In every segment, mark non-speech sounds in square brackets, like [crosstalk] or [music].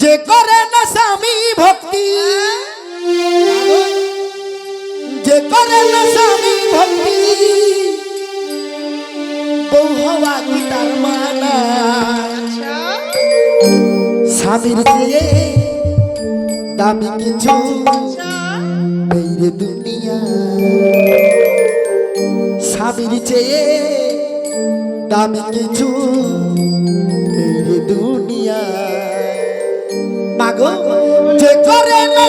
যে করে না স্বামী ভক্তি? যে করে না স্বামী ভক্তি? বউ হওয়া মানা? স্বামীর চেয়ে দামি কিছু দুনিয়া। স্বামীর চেয়ে দামি কিছু দুনিয়া। করে না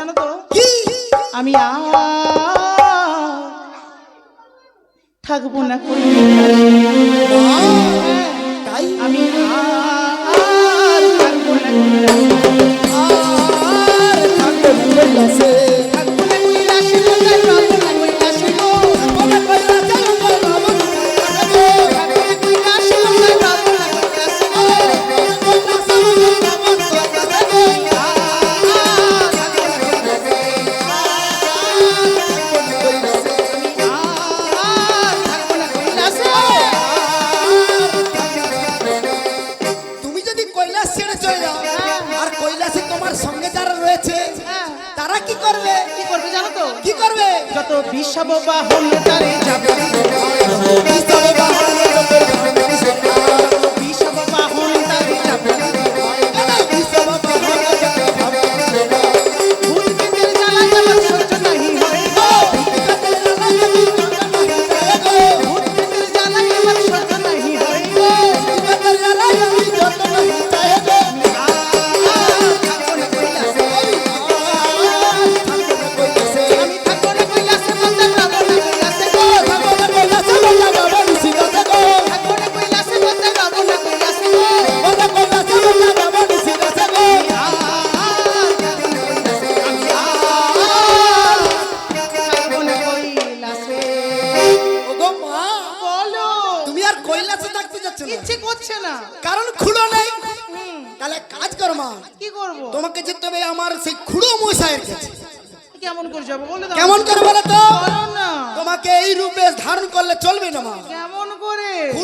জানো তো? আমি থাকব না করি আমি থাকব না সব বাহুল তারি যাবে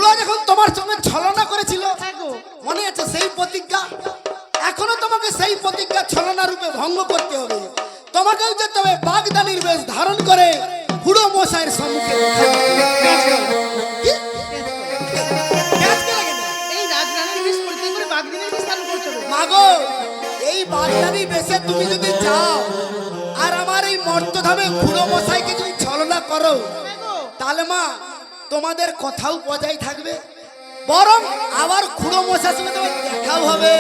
বিবাহ যখন তোমার সঙ্গে ছলনা করেছিল মনে আছে সেই প্রতিজ্ঞা? এখনও তোমাকে সেই প্রতিজ্ঞা ছলনা রূপে ভঙ্গ করতে হবে। তোমাকেও যেতে হবে বাগদানির বেশ ধারণ করে হুড়ো মশাইয়ের সম্মুখে মাগো এই বাগদানি বেশে তুমি যদি চাও আর আমার এই মর্তধামে হুড়ো মশাইকে তুমি ছলনা করো তাহলে মা তোমাদের কথাও বজায় থাকবে। বরং আবার খুঁড়ো মশার সঙ্গে তোমার দেখাও হবে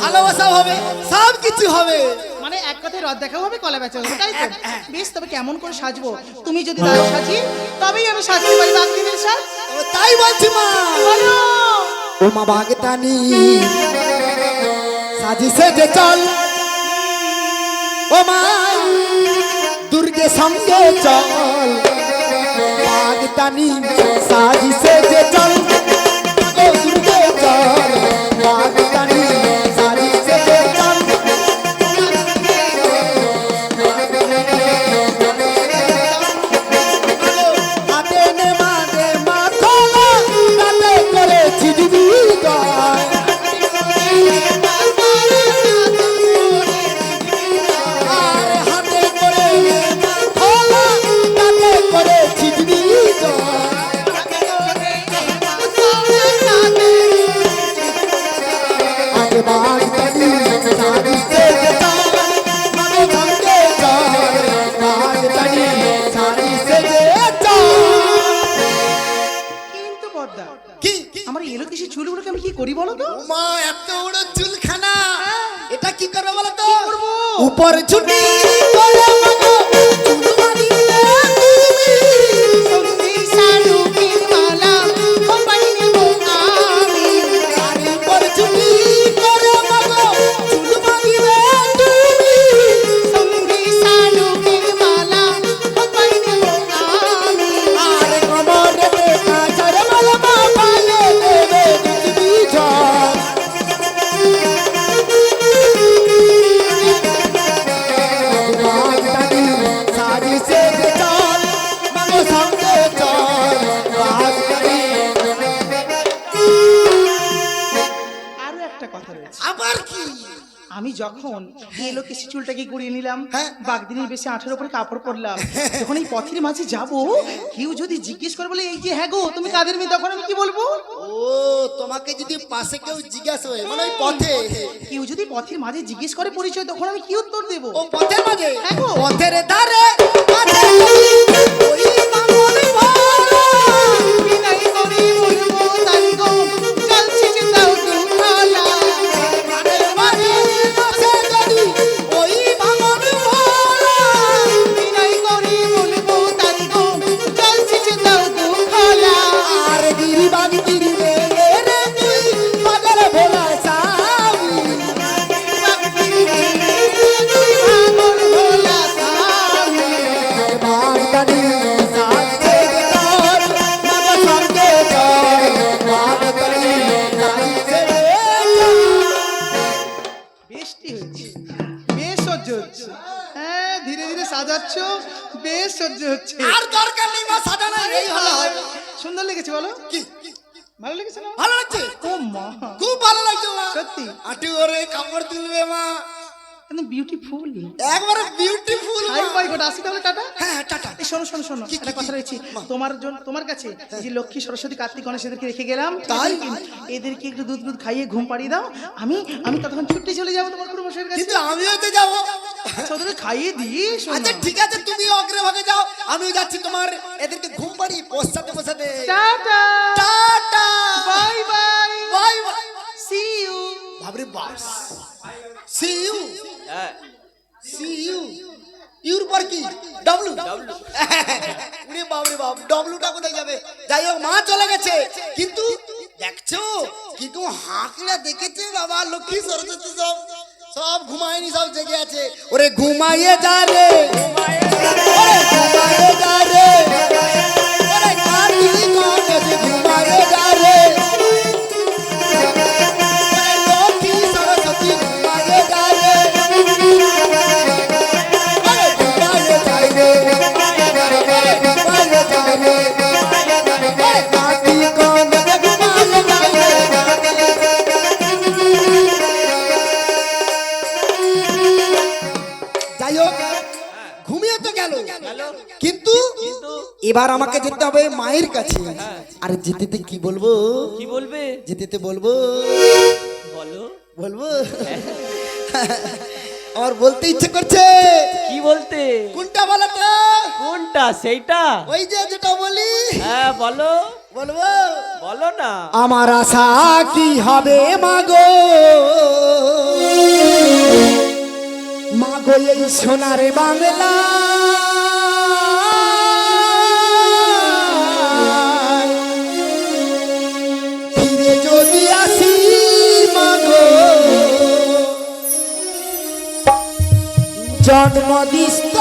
ভালোবাসাও হবে সব কিছু হবে। মানে এক কথায় রদ দেখাও হবে কলা বেচা হবে তাই তো? হ্যাঁ, হ্যাঁ। বেশ তবে কেমন করে সাজবো? তুমি যদি তাই সাজি তবেই আমি সাজতে পারি বাগদিনের সাজ তাই বলছি মা। ও মা বাগদানি সাজিছে যে চল। ও মা দুর্গে সঙ্গে চল। বাগদানি সাজি সেজে চল। উপর আমি যখন এলো কিছু চুলটাকে গড়িয়ে নিলাম হ্যাঁ। বাগদিনের বেশি আঠের উপরে কাপড় পরলাম। যখন এই পথের মাঝে যাব কেউ যদি জিজ্ঞেস করে বলে এই যে হ্যাঁ গো তুমি কাদের মেয়ে? তখন আমি কি বলব? ও তোমাকে যদি পাশে কেউ জিজ্ঞাসা হয় মানে ওই পথে। কেউ যদি পথের মাঝে জিজ্ঞেস করে পরিচয় তখন আমি কি উত্তর দেবো? ও পথের মাঝে? হ্যাঁ গো। পথের ধারে বলো? কি? ভালো লেগেছে না? ভালো লাগছে? ও মা। খুব ভালো লাগছে মা। সত্যি? আটি ওরে কাপড় তুলবে মা। একদম বিউটিফুল একবারে বিউটিফুল হাই বাই গোটা আসি তাহলে টাটা? হ্যাঁ টাটা এই শোনো শোনো শোনো একটা কথা? রয়েছে। তোমার জন্য তোমার কাছে যে লক্ষ্মী সরস্বতী কার্তিক গণেশ এদেরকে রেখে গেলাম তাই? এদেরকে- এদেরকে একটু দুধ দুধ খাইয়ে ঘুম পাড়িয়ে দাও। আমি আমি ততক্ষণ ছুটে চলে যাব তোমার পুরো মশাইয়ের কাছে। কিন্তু আমিও তো যাব। আচ্ছা, খাইয়ে শোনো। আচ্ছা ঠিক আছে তুমি অগ্রভাগে যাও। আমিও যাচ্ছি তোমার এদেরকে ঘুম পাড়ি বসাতে বসাতে tata. Tata. Bye bye. Bye bye. See you বাবরে বাস see you see you your পর কি? ডব্লু ডব্লু উরে বাবরে বাপ ডব্লুটা কোথায় যাবে? যাই হোক মা চলে গেছে। কিন্তু দেখছ কিন্তু হাঁকড়া দেখেছে বাবা লক্ষ্মী সরস্বতী সব। সব ঘুমায়নি সব জেগে আছে। ওরে ঘুমাইয়ে যা রে। ওরে ঘুমাইয়ে যা রে। ওরে কার্তিক গণেশ ঘুমাইয়ে যা রে। ওরে লক্ষ্মী সরস্বতী, ঘুমাইয়ে যা রে। ওরে ঘুমাইয়ে এবার আমাকে যেতে হবে মায়ের কাছে। আর যেতে কি বলব? কি বলবে? যেতে বলব? বলো। বলব? [laughs] আমার বলতে ইচ্ছে করছে। কি বলতে? কোনটা বলো তো? কোনটা কোনটা? সেইটা? ওই যে যেটা বলি। হ্যাঁ বলো। বলব? বলো না। আমার আশা কি হবে মাগো? মাগো এই সোনারে বাংলা। জন্মদিস্তর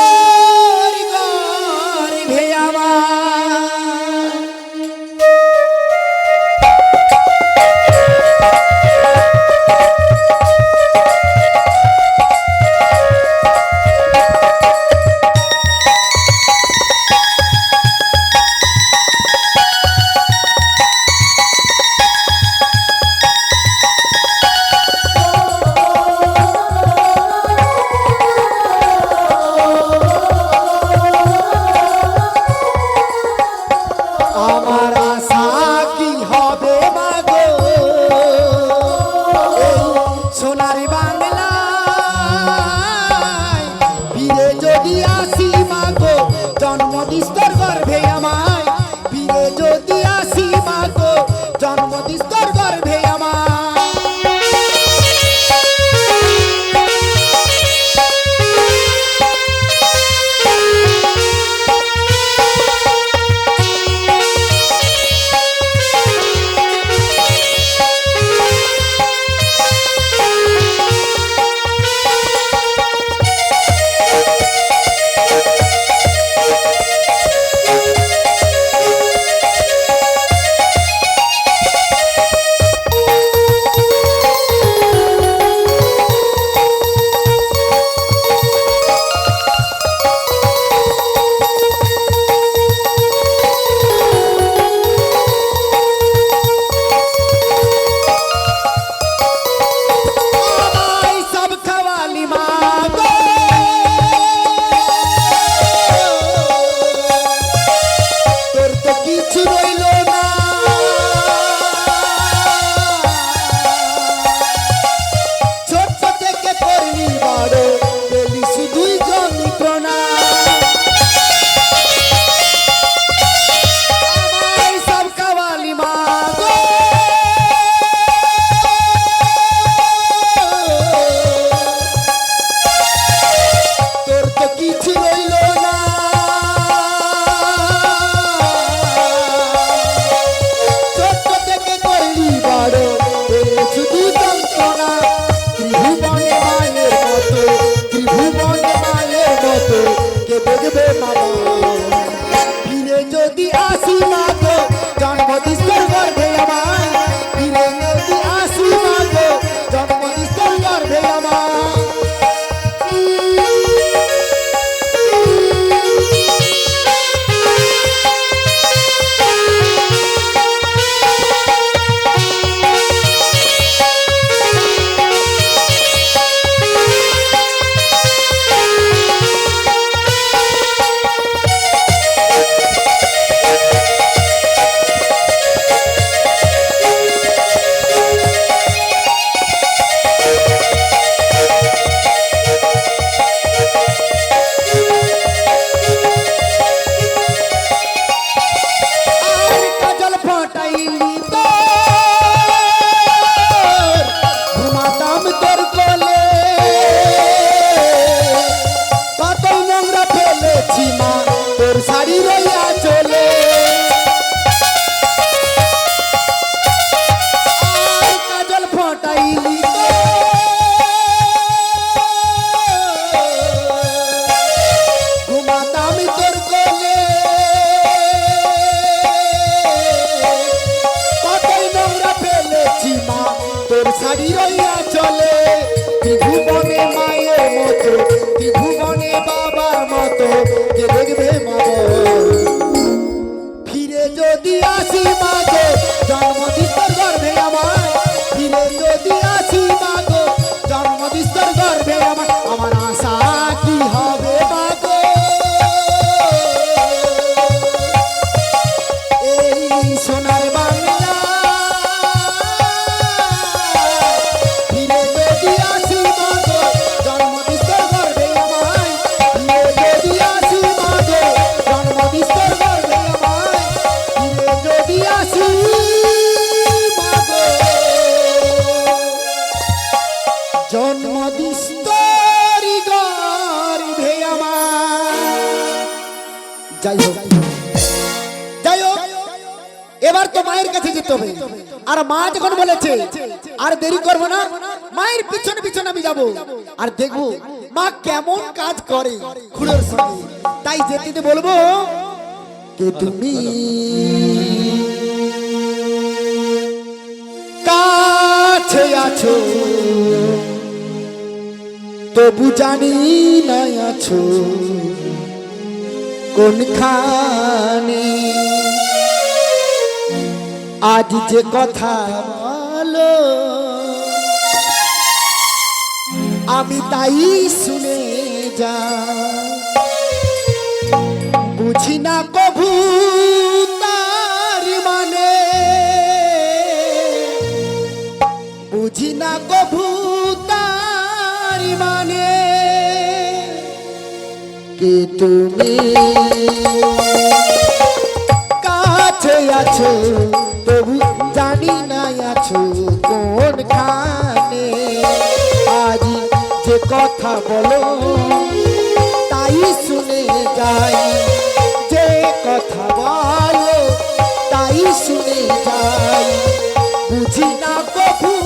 যদি আসি মাগো দিত গর্ভে আমার ফিরে যদি যাই হোক। যাই হোক, এবার তো মায়ের কাছে যেতে হবে। আর মা যখন বলেছে, আর দেরি করব না, মায়ের পিছনে পিছনে আমি যাব। আর দেখব, মা কেমন কাজ করে খুড়োর সঙ্গে। তাই যেতে বলব, কে তুমি? কাছে আছো, তবু জানি না আছো। কোনখানে? আজ যে কথা বলো আমি তাই শুনে যা। বুঝি না কভু কে তুমি? কাছে আছো, তবু জানি না আছো কোনখানে। আজ যে কথা বলো, তাই শুনে যাই। যে কথা বলো, তাই শুনে যাই। বুঝি না কভু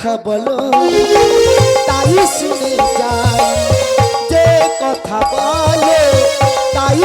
কথা বলো। তাই শুনে যায় যে কথা বলে তাই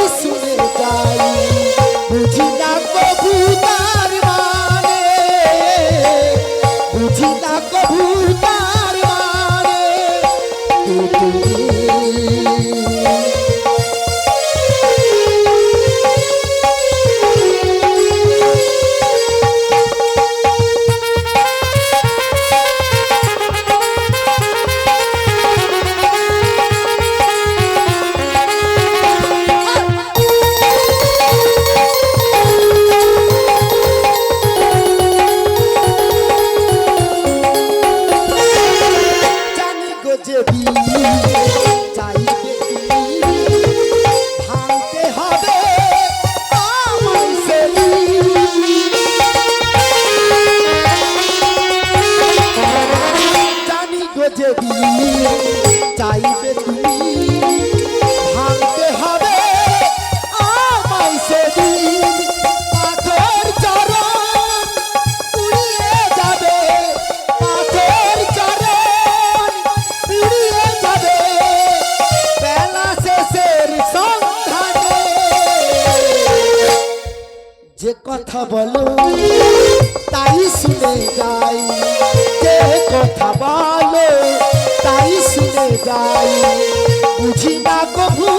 যে চাইবে তুমি, ভাঙতে হবে আমায় সেদিন পাথর চরণ উড়িয়ে যাবে পাথর চরণ উড়িয়ে যাবে বেলা কথা বলো বুঝি না কভু